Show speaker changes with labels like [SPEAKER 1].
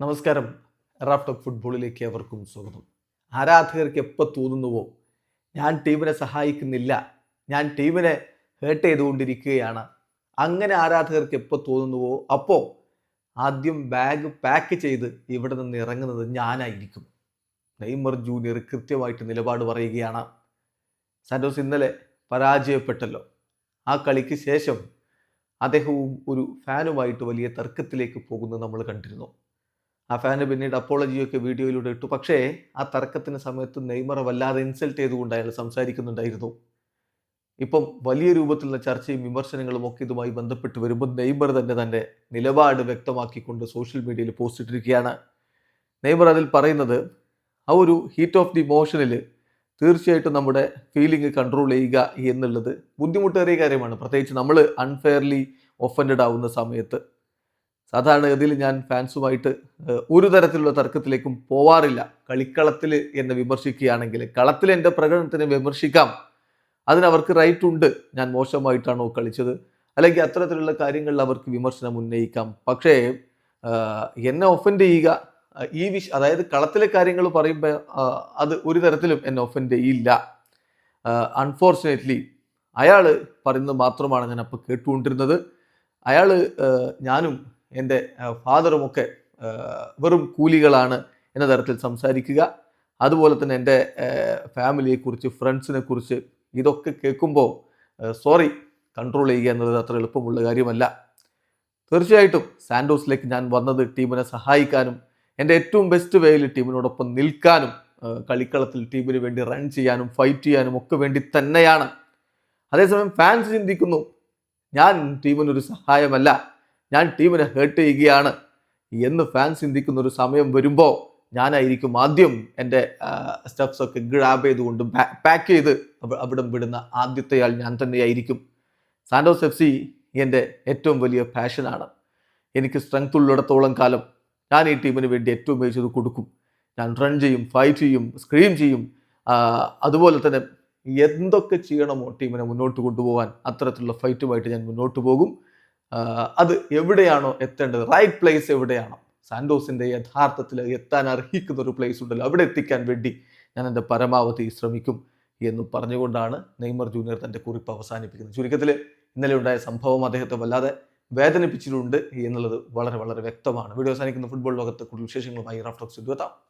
[SPEAKER 1] നമസ്കാരം. റാഫ്റ്റോക്ക് ഫുട്ബോളിലേക്ക് അവർക്കും സ്വാഗതം. ആരാധകർക്ക് എപ്പോൾ തോന്നുന്നുവോ ഞാൻ ടീമിനെ സഹായിക്കുന്നില്ല ഞാൻ ടീമിനെ ഹേർട്ട് ചെയ്തുകൊണ്ടിരിക്കുകയാണ്. അങ്ങനെ ആരാധകർക്ക് എപ്പോൾ തോന്നുന്നുവോ അപ്പോൾ ആദ്യം ബാഗ് പാക്ക് ചെയ്ത് ഇവിടെ നിന്ന് ഇറങ്ങുന്നത് ഞാനായിരിക്കും. നെയ്മർ ജൂനിയർ കൃത്യമായിട്ട് നിലപാട് പറയുകയാണ്. സാന്റോസ് ഇന്നലെ പരാജയപ്പെട്ടല്ലോ. ആ കളിക്ക് ശേഷം അദ്ദേഹവും ഒരു ഫാനുമായിട്ട് വലിയ തർക്കത്തിലേക്ക് പോകുന്നത് നമ്മൾ കണ്ടിരുന്നു. ആ ഫാന് പിന്നീട് അപ്പോളജിയൊക്കെ വീഡിയോയിലൂടെ ഇട്ടു. പക്ഷേ ആ തർക്കത്തിന് സമയത്ത് നെയ്മറെ വല്ലാതെ ഇൻസൾട്ട് ചെയ്തുകൊണ്ട് അയാൾ സംസാരിക്കുന്നുണ്ടായിരുന്നു. ഇപ്പം വലിയ രൂപത്തിലുള്ള ചർച്ചയും വിമർശനങ്ങളും ഒക്കെ ഇതുമായി ബന്ധപ്പെട്ട് വരുമ്പോൾ നെയ്മർ തന്നെ തന്റെ നിലപാട് വ്യക്തമാക്കിക്കൊണ്ട് സോഷ്യൽ മീഡിയയിൽ പോസ്റ്റ് ഇട്ടിരിക്കുകയാണ്. നെയ്മർ അതിൽ പറയുന്നത് ആ ഒരു ഹീറ്റ് ഓഫ് ദി മോഷനിൽ തീർച്ചയായിട്ടും നമ്മുടെ ഫീലിംഗ് കൺട്രോൾ ചെയ്യുക എന്നുള്ളത് ബുദ്ധിമുട്ടേറിയ കാര്യമാണ്. പ്രത്യേകിച്ച് നമ്മൾ അൺഫെയർലി ഒഫൻഡഡ് ആവുന്ന സമയത്ത്. സാധാരണഗതിയിൽ ഞാൻ ഫാൻസുമായിട്ട് ഒരു തരത്തിലുള്ള തർക്കത്തിലേക്കും പോവാറില്ല. കളിക്കളത്തിൽ എന്നെ വിമർശിക്കുകയാണെങ്കിൽ കളത്തിൽ എന്റെ പ്രകടനത്തിനെ വിമർശിക്കാം. അതിനവർക്ക് റൈറ്റ് ഉണ്ട്. ഞാൻ മോശമായിട്ടാണോ കളിച്ചത്? അല്ലെങ്കിൽ അത്തരത്തിലുള്ള കാര്യങ്ങളിൽ അവർക്ക് വിമർശനം ഉന്നയിക്കാം. പക്ഷേ എന്നെ ഒഫൻഡ് ചെയ്യുക ഈ വിഷ അതായത് കളത്തിലെ കാര്യങ്ങൾ പറയുമ്പോൾ അത് ഒരു തരത്തിലും എന്നെ ഒഫൻഡ് ചെയ്യില്ല. അൺഫോർച്ചുനേറ്റ്ലി അയാൾ പറയുന്നത് മാത്രമാണ് ഞാൻ അപ്പോൾ കേട്ടുകൊണ്ടിരുന്നത്. അയാൾ ഞാനും എന്റെ ഫാദറുമൊക്കെ വെറും കൂലികളാണ് എന്ന തരത്തിൽ സംസാരിക്കുക. അതുപോലെ തന്നെ എന്റെ ഫാമിലിയെക്കുറിച്ച് ഫ്രണ്ട്സിനെ കുറിച്ച് ഇതൊക്കെ കേൾക്കുമ്പോൾ സോറി കൺട്രോൾ ചെയ്യുക എന്നത് അത്ര എളുപ്പമുള്ള കാര്യമല്ല. തീർച്ചയായിട്ടും സാൻഡോസിലേക്ക് ഞാൻ വന്നത് ടീമിനെ സഹായിക്കാനും എന്റെ ഏറ്റവും ബെസ്റ്റ് വേയിൽ ടീമിനോടൊപ്പം നിൽക്കാനും കളിക്കളത്തിൽ ടീമിന് വേണ്ടി റൺ ചെയ്യാനും ഫൈറ്റ് ചെയ്യാനും ഒക്കെ വേണ്ടി തന്നെയാണ്. അതേസമയം ഫാൻസ് ചിന്തിക്കുന്നു ഞാൻ ടീമിനൊരു സഹായമല്ല. ഞാൻ ടീമിനെ ഹേർട്ട് ചെയ്യുകയാണ് എന്ന് ഫാൻസ് ചിന്തിക്കുന്ന ഒരു സമയം വരുമ്പോൾ ഞാനായിരിക്കും ആദ്യം എന്റെ സ്റ്റെപ്സ് ഒക്കെ ഗ്രാബ് ചെയ്തുകൊണ്ട് പാക്ക് ചെയ്ത് അവ- അവിടം വിടുന്ന ആദ്യത്തെ ആൾ ഞാൻ തന്നെയായിരിക്കും. സാൻഡോസ് എഫ് സി എന്റെ ഏറ്റവും വലിയ പാഷനാണ് എനിക്ക് സ്ട്രെങ്ത് ഉള്ളിടത്തോളം കാലം ഞാൻ ഈ ടീമിന് വേണ്ടി ഏറ്റവും മികച്ചത് കൊടുക്കും. ഞാൻ റൺ ചെയ്യും ഫൈറ്റ് ചെയ്യും സ്ക്രീം ചെയ്യും. അതുപോലെ തന്നെ എന്തൊക്കെ ചെയ്യണമോ ടീമിനെ മുന്നോട്ട് കൊണ്ടുപോകാൻ അത്തരത്തിലുള്ള ഫൈറ്റുമായിട്ട് ഞാൻ മുന്നോട്ട് പോകും. അത് എവിടെയാണോ എത്തേണ്ടത്? റൈറ്റ് പ്ലേസ് എവിടെയാണോ? സാൻഡോസിന്റെ യഥാർത്ഥത്തിൽ എത്താൻ അർഹിക്കുന്ന ഒരു പ്ലേസ് ഉണ്ടല്ലോ. അവിടെ എത്തിക്കാൻ വേണ്ടി ഞാൻ എന്റെ പരമാവധി ശ്രമിക്കും എന്ന് പറഞ്ഞുകൊണ്ടാണ് നെയ്മർ ജൂനിയർ തന്റെ കുറിപ്പ് അവസാനിപ്പിക്കുന്നത്. ചുരുക്കത്തിൽ ഇന്നലെ ഉണ്ടായ സംഭവം അദ്ദേഹത്തെ വല്ലാതെ വേദനിപ്പിച്ചിട്ടുണ്ട് എന്നുള്ളത് വളരെ വളരെ വ്യക്തമാണ്. വീഡിയോ അവസാനിക്കുന്ന ഫുട്ബോൾ ലോകത്തെ കൂടുതൽ വിശേഷങ്ങളുമായി റഫ്റ്റോക്സ് എത്താം